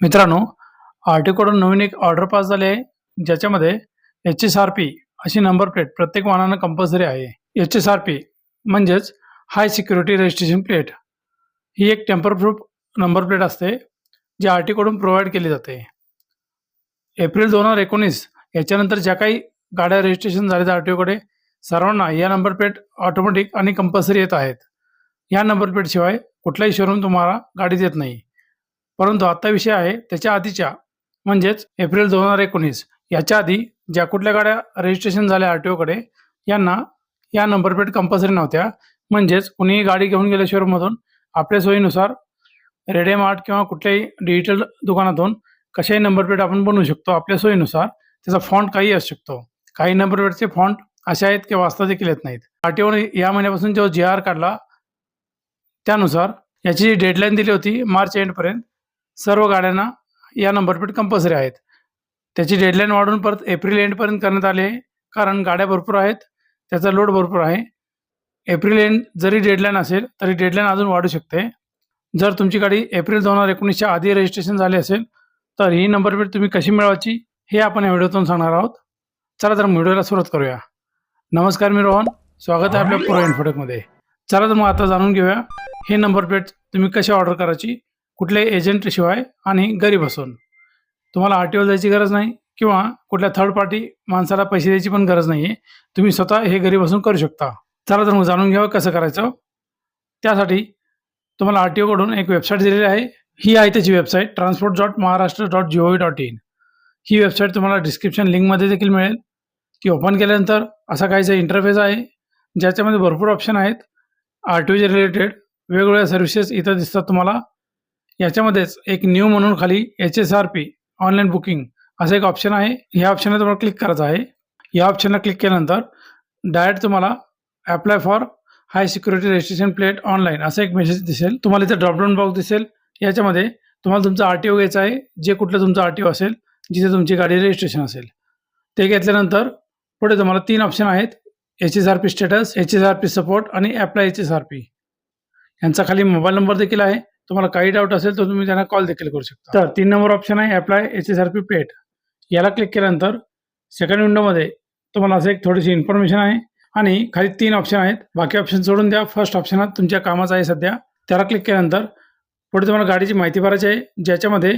मित्रांनो आर्टिकोडून नवीन एक order pass झाली आहे ज्याच्यामध्ये एच एस आर पी अशी नंबर प्लेट प्रत्येक वाहनानं कंपल्सरी आहे. एच एस आर पी म्हणजेच हाय सिक्युरिटी रजिस्ट्रेशन प्लेट ही एक टेम्पर प्रूफ नंबर प्लेट असते जी आर टीकडून प्रोव्हाइड केली जाते. एप्रिल दोन हजार एकोणीस याच्यानंतर ज्या काही गाड्या रजिस्ट्रेशन झाल्या आर टी ओकडे सर्वांना या नंबर प्लेट ऑटोमॅटिक आणि कंपल्सरी येत आहेत. या नंबर प्लेटशिवाय कुठलाही शोरूम तुम्हाला गाडी देत नाही. परंतु आत्ता विषय आहे त्याच्या आधीच्या म्हणजेच एप्रिल दोन हजार एकोणीस. याच्या आधी ज्या कुठल्या गाड्या रजिस्ट्रेशन झाल्या आर टी ओकडे यांना या नंबर प्लेट कंपल्सरी नव्हत्या. म्हणजेच कुणीही गाडी घेऊन गेल्या शोरूममधून आपल्या सोयीनुसार रेडियमार्ट किंवा कुठल्याही डिजिटल दुकानातून कशाही नंबर प्लेट आपण बनवू शकतो आपल्या सोयीनुसार त्याचा फॉन्ट काही असू शकतो. काही नंबर प्लेटचे फॉन्ट असे आहेत की वाचता देखील येत नाहीत. आर टी ओने या महिन्यापासून जो जी आर काढला त्यानुसार याची जी डेडलाईन दिली होती मार्च एंडपर्यंत सर्व गाड्यांना या नंबर प्लेट कंपल्सरी आहेत. त्याची डेडलाईन वाढवून परत एप्रिल एंडपर्यंत करण्यात आले आहे. कारण गाड्या भरपूर आहेत. त्याचा लोड भरपूर आहे. एप्रिल एंड जरी डेडलाईन असेल तरी डेडलाईन अजून वाढू शकते. जर तुमची गाडी एप्रिल दोन हजार एकोणीसच्या आधी रजिस्ट्रेशन झाली असेल तर ही नंबर प्लेट तुम्ही कशी मिळवायची हे आपण या व्हिडिओतून सांगणार आहोत. चला तर व्हिडिओला सुरुवात करूया. नमस्कार मी रोहन. स्वागत आहे आपल्या प्रो इन्फोटेकमध्ये चला तर मग आता जाणून घेऊया हे नंबर प्लेट तुम्ही कशी ऑर्डर करायची कुठल्याही एजंटशिवाय आणि घरी बसून तुम्हाला आर टी ओ जायची गरज नाही किंवा कुठल्या थर्ड पार्टी माणसाला पैसे द्यायची पण गरज नाही आहे तुम्ही स्वतः हे घरी बसून करू शकता. चला तर मग जाणून घ्यावं कसं करायचं. त्यासाठी तुम्हाला आर टी ओकडून एक वेबसाईट दिलेली आहे. ही आहे त्याची website transport dot Maharashtra dot G O V dot in he website तुम्हाला डिस्क्रिप्शन लिंकमध्ये देखील मिळेल. ती ओपन केल्यानंतर असा काहीचा इंटरफेस आहे. ज्याच्यामध्ये भरपूर ऑप्शन आहेत. आर टी ओचे रिलेटेड वेगवेगळ्या सर्व्हिसेस इथं दिसतात तुम्हाला. याच्यामध्येच एक न्यू म्हणून खाली H S R P online booking असं एक ऑप्शन आहे. ह्या ऑप्शनला तुम्हाला क्लिक करायचं आहे. या ऑप्शनला क्लिक केल्यानंतर डायरेक्ट तुम्हाला apply for high security registration plate online असा एक मेसेज दिसेल. तुम्हाला इथे ड्रॉपडाऊन बॉक्स दिसेल. याच्यामध्ये तुम्हाला तुमचं आर टी ओ घ्यायचं आहे. जे कुठलं तुमचं आर टी ओ असेल जिथे तुमची गाडी रजिस्ट्रेशन असेल. ते घेतल्यानंतर पुढे तुम्हाला तीन ऑप्शन आहेत. H S R P status H S R P support आणि apply H S R P यांचा खाली मोबाईल नंबर देखील आहे. तुम्हाला काही डाऊट असेल तर तुम्ही त्यांना कॉल देखील करू शकता. तर तीन नंबर ऑप्शन आहे apply H S R P पेट याला क्लिक केल्यानंतर सेकंड विंडोमध्ये तुम्हाला असं एक थोडीशी इन्फॉर्मेशन आहे. आणि खाली तीन ऑप्शन आहेत. बाकी ऑप्शन सोडून द्या. फर्स्ट ऑप्शनात तुमच्या कामाचं आहे सध्या. त्याला क्लिक केल्यानंतर पुढे तुम्हाला गाडीची माहिती भरायची आहे. ज्याच्यामध्ये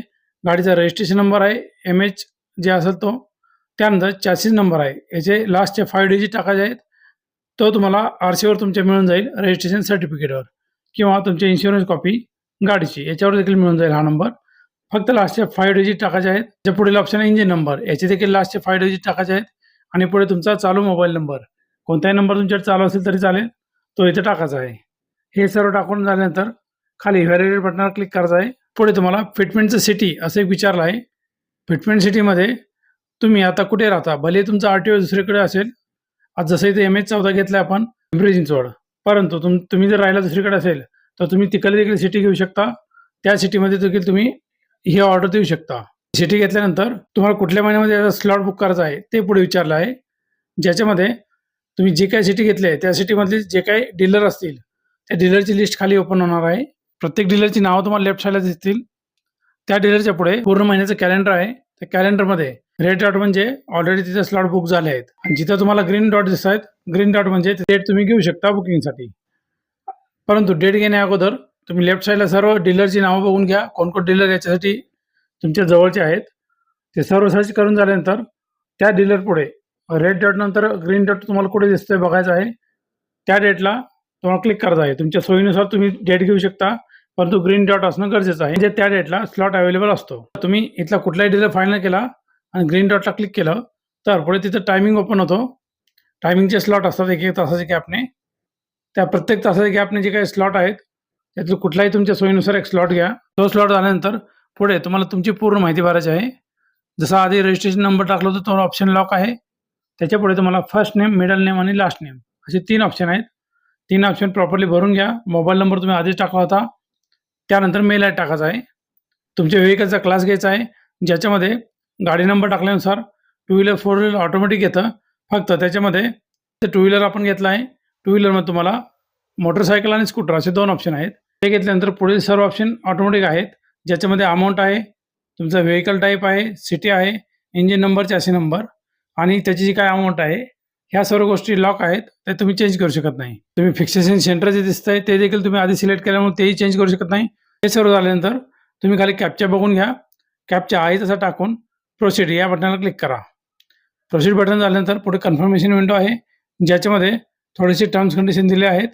गाडीचा रजिस्ट्रेशन नंबर आहे एम एच जे असेल तो. त्यानंतर चॅसिस नंबर आहे. याचे लास्टचे फाईव्ह डिजिट टाकायचे आहेत. तो तुम्हाला आर सीवर तुमच्या मिळून जाईल रजिस्ट्रेशन सर्टिफिकेटवर किंवा तुमची इन्शुरन्स कॉपी गाडीची. याच्यावर देखील मिळून जाईल हा नंबर फक्त लास्टचे फाईव्ह डिजिट टाकायचे आहेत. जे पुढील ऑप्शन आहे इंजिन नंबर याचे देखील लास्टचे फाईव्ह डिजिट टाकायचे आहेत. आणि पुढे तुमचा चालू मोबाईल नंबर कोणताही नंबर तुमच्याकडे चालू असेल तरी चालेल. तो इथे टाकायचा आहे. हे सर्व टाकून झाल्यानंतर खाली व्हॅलिडेट बटनावर क्लिक करायचं आहे. पुढे तुम्हाला फिटमेंटचं सिटी असं एक विचारलं आहे. फिटमेंट सिटीमध्ये तुम्ही आता कुठे राहता? भले तुमचा आर टी ओ दुसरीकडे असेल. आज जसं इथे एम एच चौदा घेतलं आपण. पिंपरी चिंचवड परंतु तुम तुम्ही जर राहिला दुसरीकडे असेल तर तुम्ही तिकडे देखील सिटी घेऊ शकता. त्या सिटीमध्ये देखील तुम्ही ही ऑर्डर देऊ शकता. सिटी घेतल्यानंतर तुम्हाला कुठल्या महिन्यामध्ये स्लॉट बुक करायचा आहे ते पुढे विचारलं आहे. ज्याच्यामध्ये तुम्ही जे काही सिटी घेतली आहे त्या सिटीमधले जे काही डीलर असतील त्या डीलरची लिस्ट खाली ओपन होणार आहे. प्रत्येक डीलरची नावं तुम्हाला लेफ्ट साईडला दिसतील. त्या डीलरच्या पुढे पूर्ण महिन्याचं कॅलेंडर आहे. त्या कॅलेंडरमध्ये रेड डॉट म्हणजे ऑलरेडी तिथे स्लॉट बुक झाले आहेत. आणि जिथं तुम्हाला ग्रीन डॉट दिसत आहेत ग्रीन डॉट म्हणजे डेट तुम्ही घेऊ शकता बुकिंगसाठी परंतु डेट घेण्या अगोदर तुम्ही लेफ्ट साईडला सर्व डीलरची नावं बघून घ्या. कोणकोण डीलर याच्यासाठी तुमच्या जवळचे आहेत. ते सर्व सर्च करून झाल्यानंतर त्या डीलर पुढे रेड डॉट नंतर ग्रीन डॉट तुम्हाला कुठे दिसतंय बघायचं आहे. त्या डेटला तुम्हाला क्लिक करायचं आहे. तुमच्या सोयीनुसार तुम्ही डेट घेऊ शकता. परंतु ग्रीन डॉट असणं गरजेचं आहे. म्हणजे त्या डेटला स्लॉट अवेलेबल असतो. तुम्ही इथला कुठलाही डीलर फायनल केला आणि ग्रीन डॉटला क्लिक केलं तर पुढे तिथं टायमिंग ओपन होतो. टायमिंगचे स्लॉट असतात एक एक तासाचे कॅपने त्या प्रत्येक तासाचे गॅपने जे काही स्लॉट आहेत त्यातलं कुठलाही तुमच्या सोयीनुसार एक स्लॉट घ्या. तो स्लॉट झाल्यानंतर पुढे तुम्हाला तुमची पूर्ण माहिती भरायची आहे. जसं आधी रजिस्ट्रेशन नंबर टाकलं होतं तो ऑप्शन लॉक आहे. त्याच्या पुढे तुम्हाला फर्स्ट नेम मिडल नेम आणि लास्ट नेम असे तीन ऑप्शन आहेत. तीन ऑप्शन प्रॉपरली भरून घ्या. मोबाईल नंबर तुम्ही आधीच टाकला होता. त्यानंतर मेल आय टाकायचा आहे. तुमच्या व्हेकलचा क्लास घ्यायचा आहे. ज्याच्यामध्ये गाडी number टाकल्यानुसार two wheeler four wheeler automatic येतं. फक्त त्याच्यामध्ये ते टू व्हीलर आपण घेतला आहे. टू व्हीलरमध्ये तुम्हाला मोटरसायकल आणि स्कूटर असे दोन ऑप्शन आहेत. ते घेतल्यानंतर पुढील सर्व ऑप्शन ऑटोमॅटिक आहेत. ज्याच्यामध्ये अमाऊंट आहे तुमचा व्हेकल टाईप आहे सिटी आहे इंजिन नंबर चॅसी नंबर आणि त्याची जी काय अमाऊंट आहे ह्या सर्व गोष्टी लॉक आहेत ते तुम्ही चेंज करू शकत नाही. तुम्ही फिक्सेशन सेंटर जे दिसतंय ते देखील तुम्ही आधी सिलेक्ट केल्यामुळे तेही चेंज करू शकत नाही. हे सर्व झाल्यानंतर तुम्ही खाली कॅपच्या बघून घ्या. कॅपच्या आहे तसा टाकून प्रोसीड या बटनाला क्लिक करा. प्रोसीड बटन झाल्यानंतर पुढे कन्फर्मेशन विंडो आहे. ज्याच्यामध्ये थोडेसे टर्म्स कंडिशन दिले आहेत.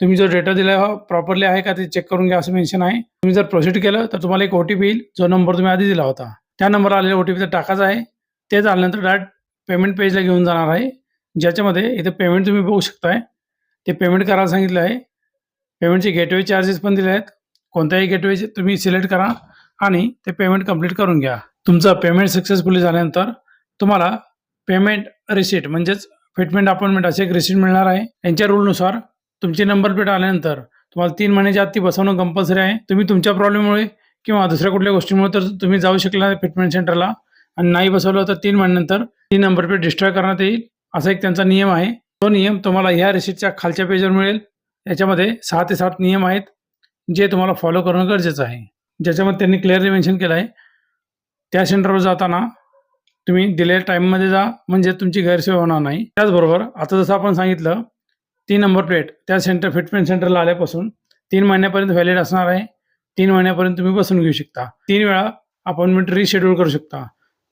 तुम्ही जो डेटा दिला आहे प्रॉपरली आहे का ते चेक करून घ्या असं मेन्शन आहे. तुम्ही जर प्रोसीड केलं तर तुम्हाला एक ओ टी पी येईल. जो नंबर तुम्ही आधी दिला होता. त्या नंबरला आलेला ओ टी पी तर टाकायचा आहे. ते झाल्यानंतर डायरेक्ट पेमेंट पेजला घेऊन जाणार आहे. ज्याच्यामध्ये इथं पेमेंट तुम्ही बघू शकताय. ते पेमेंट करायला सांगितलं आहे. पेमेंटचे गेटवे चार्जेस पण दिले आहेत. कोणत्याही गेटवे तुम्ही सिलेक्ट करा आणि ते पेमेंट कंप्लीट करून घ्या. तुमचं पेमेंट सक्सेसफुली झाल्यानंतर तुम्हाला पेमेंट रिसिट म्हणजेच फिटमेंट अपॉइंटमेंट असे एक रिसिट मिळणार आहे. यांच्या रूलनुसार तुमची नंबर प्लेट आल्यानंतर तुम्हाला तीन महिन्याच्या आत ती बसवणं कंपल्सरी आहे. तुम्ही तुमच्या प्रॉब्लेममुळे किंवा दुसऱ्या कुठल्या गोष्टीमुळे तर तुम्ही जाऊ शकला फिटमेंट सेंटरला आणि नाही बसवलं तर तीन महिन्यानंतर ती नंबर प्लेट डिस्ट्रॉय करण्यात येईल. असा एक त्यांचा नियम आहे. तो नियम तुम्हाला ह्या रिसिटच्या खालच्या पेजवर मिळेल. याच्यामध्ये सहा ते सात नियम आहेत जे तुम्हाला फॉलो करणं गरजेचं आहे. ज्याच्यामध्ये त्यांनी क्लिअरली मेन्शन केलं आहे. त्या सेंटरवर जाताना तुम्ही दिलेल्या टाईममध्ये जा म्हणजे तुमची गैरसोय होणार नाही. त्याचबरोबर आता जसं आपण सांगितलं तीन नंबर प्लेट त्या सेंटर फिटमेंट सेंटरला आल्यापासून तीन महिन्यापर्यंत व्हॅलिड असणार आहे. तीन महिन्यापर्यंत तुम्ही बसून घेऊ शकता. तीन वेळा अपॉइंटमेंट रिशेड्यूल करू शकता.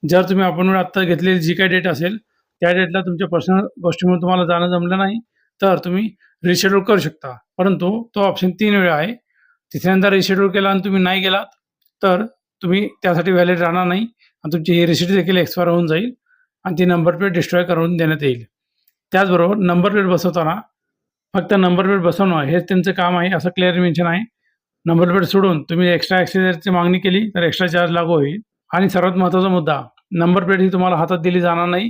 जर तुम्ही अपॉइंटमेंट आत्ता घेतलेली जी काही डेट असेल त्या डेटला तुमच्या पर्सनल गोष्टीमुळे तुम्हाला जाणं जमलं नाही तर तुम्ही रिशेड्यूल करू शकता. परंतु तो ऑप्शन तीन वेळा आहे. तिसऱ्यांदा रिशेड्यूल केला आणि तुम्ही नाही गेलात तर तुम्ही त्यासाठी व्हॅलिड राहणार नाही. आणि तुमची ही रिसिट देखील एक्सपायर होऊन जाईल आणि ती नंबर प्लेट डिस्ट्रॉय करून देण्यात येईल. त्याचबरोबर नंबर प्लेट बसवताना फक्त नंबर प्लेट बसवणं हेच त्यांचं काम आहे असं क्लिअर मेन्शन आहे. नंबर प्लेट सोडून तुम्ही एक्स्ट्रा ॲक्सेसरीची मागणी केली तर एक्स्ट्रा चार्ज लागू होईल. आणि सर्वात महत्त्वाचा मुद्दा नंबर प्लेट ही तुम्हाला हातात दिली जाणार नाही.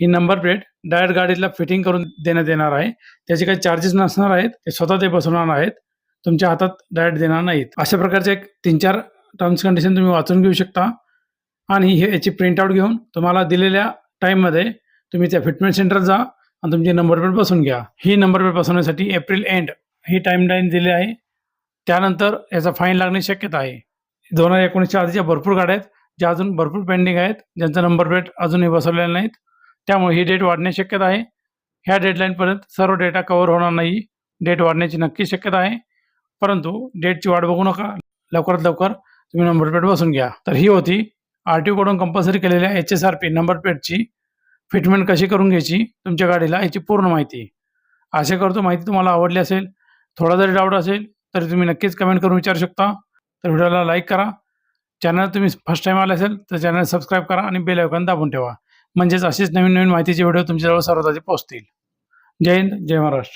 ही नंबर प्लेट डायरेक्ट गाडीला फिटिंग करून देण्यात येणार आहे. त्याचे काही चार्जेस नसणार आहेत ते स्वतः ते बसवणार आहेत तुमच्या हातात डायरेक्ट देणार नाहीत. अशा प्रकारचे एक तीन चार टर्म्स कंडिशन तुम्ही वाचून घेऊ शकता. आणि हे याची प्रिंटआउट घेऊन तुम्हाला दिलेल्या टाईममध्ये तुम्ही त्या फिटमेंट सेंटरला जा आणि तुमची नंबर प्लेट बसून घ्या. ही नंबर प्लेट बसवण्यासाठी एप्रिल एंड ही टाईमलाईन दिली आहे. त्यानंतर याचा फाईन लागण्याची शक्यता आहे. दोन हजार एकोणीसच्या आधीच्या भरपूर गाड्या आहेत ज्या अजून भरपूर पेंडिंग आहेत ज्यांचा नंबर प्लेट अजूनही बसवलेला नाहीत. त्यामुळे ही डेट वाढण्याची शक्यता आहे. ह्या डेडलाईनपर्यंत सर्व डेटा कव्हर होणार नाही. डेट वाढण्याची नक्की शक्यता आहे. परंतु डेटची वाट बघू नका. लवकरात लवकर तुम्ही नंबर प्लेट बसून घ्या. तर ही होती आर टी ओकडून कंपल्सरी केलेल्या H S R P number प्लेटची फिटमेंट कशी करून घ्यायची तुमच्या गाडीला याची पूर्ण माहिती आशा करतो माहिती तुम्हाला आवडली असेल थोडा जरी डाऊट असेल तरी तुम्ही नक्कीच कमेंट करून विचारू शकता. तर व्हिडिओला लाईक करा. चॅनल तुम्ही फर्स्ट टाईम आला असेल तर चॅनल सबस्क्राईब करा आणि बेल आयकॉन दाबून ठेवा. म्हणजेच अशीच नवीन नवीन माहितीचे व्हिडिओ तुमच्याजवळ सर्वात आधी पोहोचतील. जय हिंद जय महाराष्ट्र.